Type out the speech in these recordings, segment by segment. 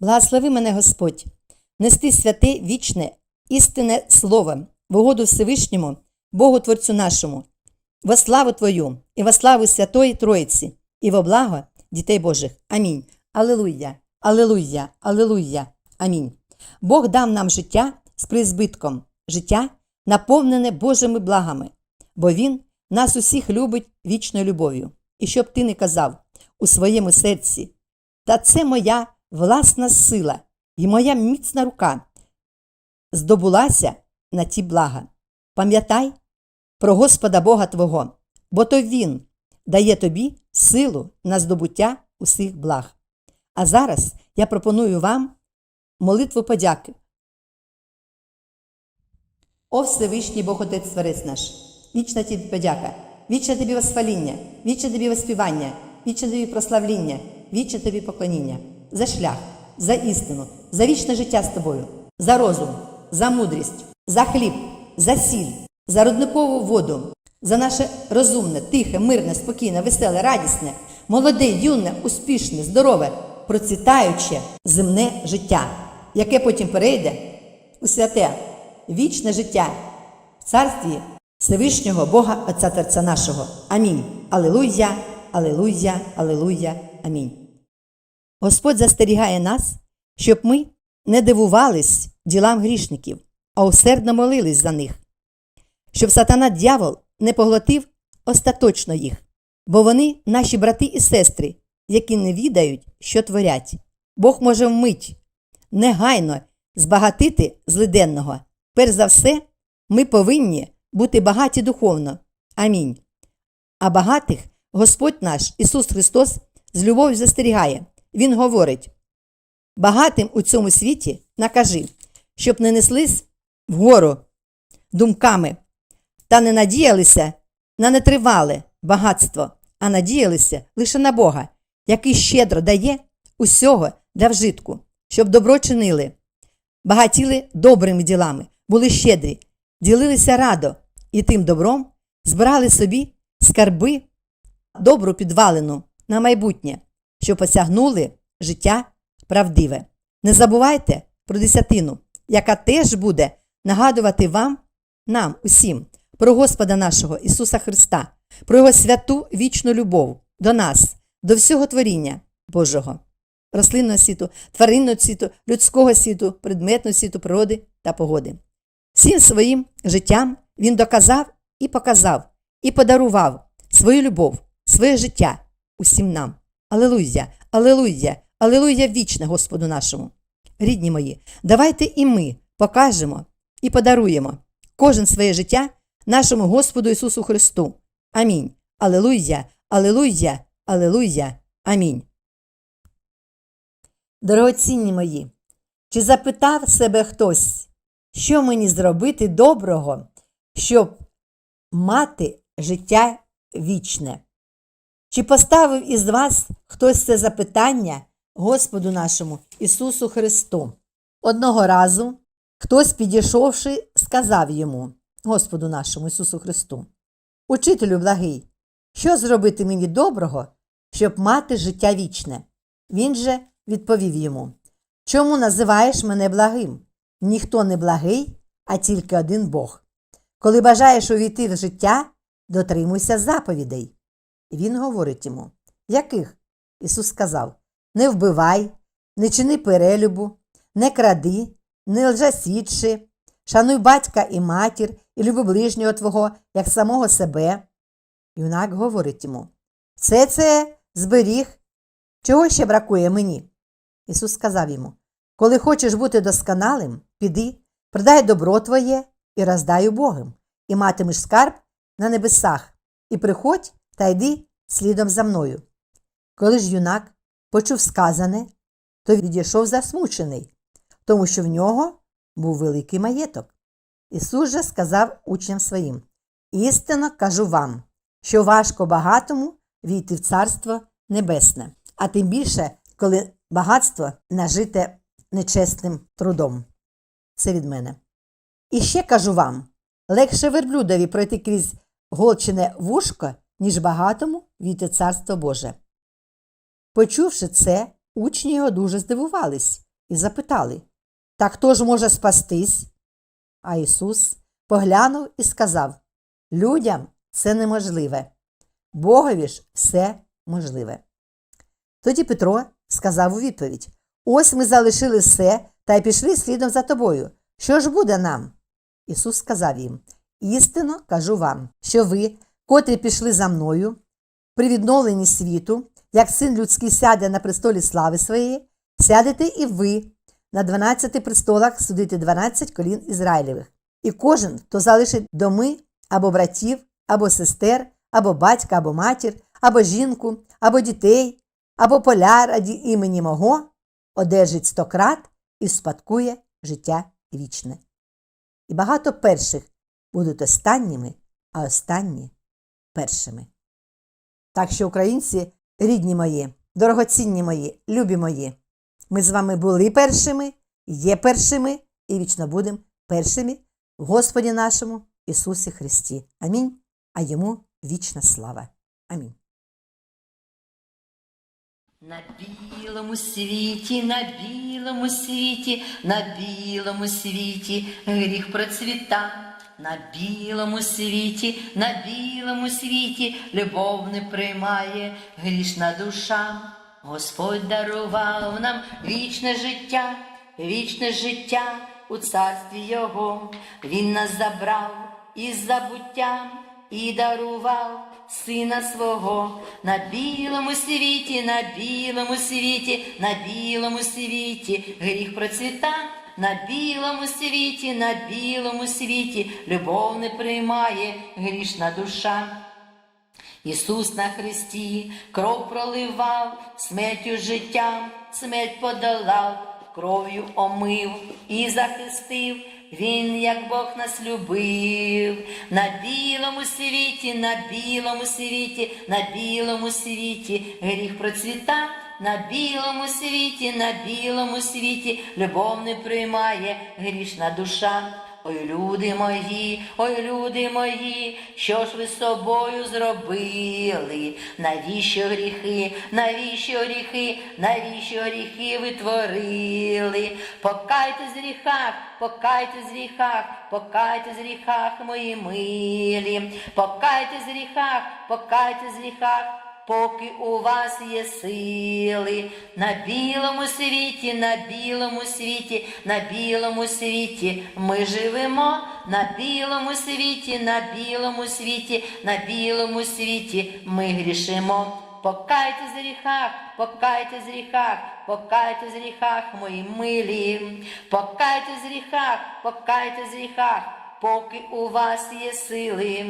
Благослови мене Господь, нести святе, вічне, істинне слово, в угоду Всевишньому, Богу Творцю нашому, во славу Твою і во славу Святої Троїці, і во благо дітей Божих. Амінь. Алилуйя, Алилуйя, Алилуйя. Амінь. Бог дав нам життя з призбитком, життя, наповнене Божими благами, бо Він нас усіх любить вічною любов'ю. І щоб ти не казав у своєму серці, та це моя власна сила і моя міцна рука здобулася на ті блага. Пам'ятай про Господа Бога Твого, бо то Він дає тобі силу на здобуття усіх благ. А зараз я пропоную вам молитву подяки. О Всевишній Бог Отець Творець наш, вічна тобі подяка, вічне тобі восхваління, вічне тобі воспівання, вічне тобі прославління, вічне тобі поклоніння, за шлях, за істину, за вічне життя з тобою, за розум, за мудрість, за хліб, за сіль, за родникову воду, за наше розумне, тихе, мирне, спокійне, веселе, радісне, молоде, юне, успішне, здорове, процвітаюче земне життя, яке потім перейде у святе, вічне життя в царстві Всевишнього Бога Отця Творця нашого. Амінь. Алилуйя, Алилуйя, Алилуйя. Амінь. Господь застерігає нас, щоб ми не дивувались ділам грішників, а усердно молились за них, щоб сатана дьявол не поглотив остаточно їх, бо вони наші брати і сестри, які не відають, що творять. Бог може вмить, негайно збагатити злиденного. Перш за все, ми повинні бути багаті духовно. Амінь. А багатих Господь наш Ісус Христос з любов'ю застерігає. Він говорить: багатим у цьому світі накажи, щоб не неслись вгору думками та не надіялися на нетривале багатство, а надіялися лише на Бога, який щедро дає усього для вжитку, щоб добро чинили, багатіли добрими ділами, були щедрі, ділилися радо і тим добром збирали собі скарби, добру підвалину на майбутнє, що посягнули життя правдиве. Не забувайте про десятину, яка теж буде нагадувати вам, нам, усім, про Господа нашого Ісуса Христа, про Його святу вічну любов до нас, до всього творіння Божого, рослинного світу, тваринного світу, людського світу, предметного світу, природи та погоди. Всім своїм життям Він доказав і показав, і подарував свою любов, своє життя усім нам. Алелуйя, алелуйя, алелуйя вічне Господу нашому. Рідні мої, давайте і ми покажемо і подаруємо кожен своє життя нашому Господу Ісусу Христу. Амінь. Алелуйя, алелуйя, алелуйя. Амінь. Дорогоцінні мої, чи запитав себе хтось, що мені зробити доброго, щоб мати життя вічне? Чи поставив із вас хтось це запитання Господу нашому Ісусу Христу? Одного разу хтось, підійшовши, сказав йому, Господу нашому Ісусу Христу, Учителю благий, що зробити мені доброго, щоб мати життя вічне? Він же відповів йому Чому називаєш мене благим? Ніхто не благий, а тільки один Бог. Коли бажаєш увійти в життя, дотримуйся заповідей. І він говорить йому, яких? Ісус сказав Не вбивай, не чини перелюбу, не кради, не лжесвідчи, шануй батька і матір, і люби ближнього твого, як самого себе. Юнак говорить йому Все це зберіг. Чого ще бракує мені? Ісус сказав йому Коли хочеш бути досконалим, піди, продай добро твоє і роздай убогим, і матимеш скарб на небесах, і приходь та йди слідом за мною. Коли ж юнак почув сказане, то відійшов засмучений, тому що в нього був великий маєток. Ісус же сказав учням своїм Істинно кажу вам, що важко багатому війти в Царство Небесне, а тим більше, коли багатство нажите нечесним трудом. Це від мене. І ще кажу вам легше верблюдові пройти крізь голчене вушко, ніж багатому війти в Царство Боже. Почувши це, учні його дуже здивувались і запитали Так хто ж може спастись? А Ісус поглянув і сказав Людям це неможливе, Богові ж все можливе. Тоді Петро сказав у відповідь Ось ми залишили все та й пішли слідом за тобою. Що ж буде нам? Ісус сказав їм Істинно кажу вам, що ви, котрі пішли за мною, при відновленні світу, як син людський сяде на престолі слави своєї, сядете і ви на дванадцяти престолах судити дванадцять колін Ізраїлевих. І кожен, хто залишить доми або братів, або сестер, або батька, або матір, або жінку, або дітей, або поля раді імені мого, одержить стократ і спадкує життя вічне. І багато перших будуть останніми, а останні першими. Так що, українці, рідні мої, дорогоцінні мої, любі мої, ми з вами були першими, є першими і вічно будемо першими в Господі нашому Ісусі Христі. Амінь. А йому вічна слава. Амінь. На білому світі, на білому світі, на білому світі гріх процвіта. На білому світі, на білому світі любов не приймає грішна душа. Господь дарував нам вічне життя, вічне життя у царстві Його. Він нас забрав із забуття і дарував сина свого на білому світі, на білому світі, на білому світі гріх процвіта. На білому світі, на білому світі любов не приймає грішна душа. Ісус на хресті кров проливав, смертю життям, смерть подолав, кров'ю омив і захистив. Він, як Бог нас любив, на білому світі, на білому світі, на білому світі гріх процвіта, на білому світі, на білому світі любов не приймає грішна душа. Ой, люди мої, ой, люди мої, що ж ви з собою зробили? Навіщо гріхи, навіщо гріхи, навіщо гріхи ви творили? Покайте з гріхах, покайте з гріхах, покайте з гріхах, мої милі, покайте з гріхах, покайте з гріхах поки у вас є сили. На білому світі, на білому світі, на білому світі ми живемо, на білому світі, на білому світі, на білому світі ми грішимо. Покайте з гріхах, покайте з гріхах, покайте з гріхах, мої милі, покайте з гріхах, покайте з гріхах поки у вас є сили.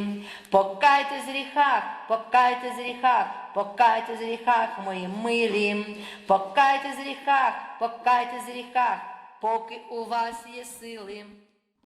Покайте з гріхах, покайте з гріхах, покайте з гріхах, мої милі, покайте з гріхах, покайте з гріхах, поки у вас є сили.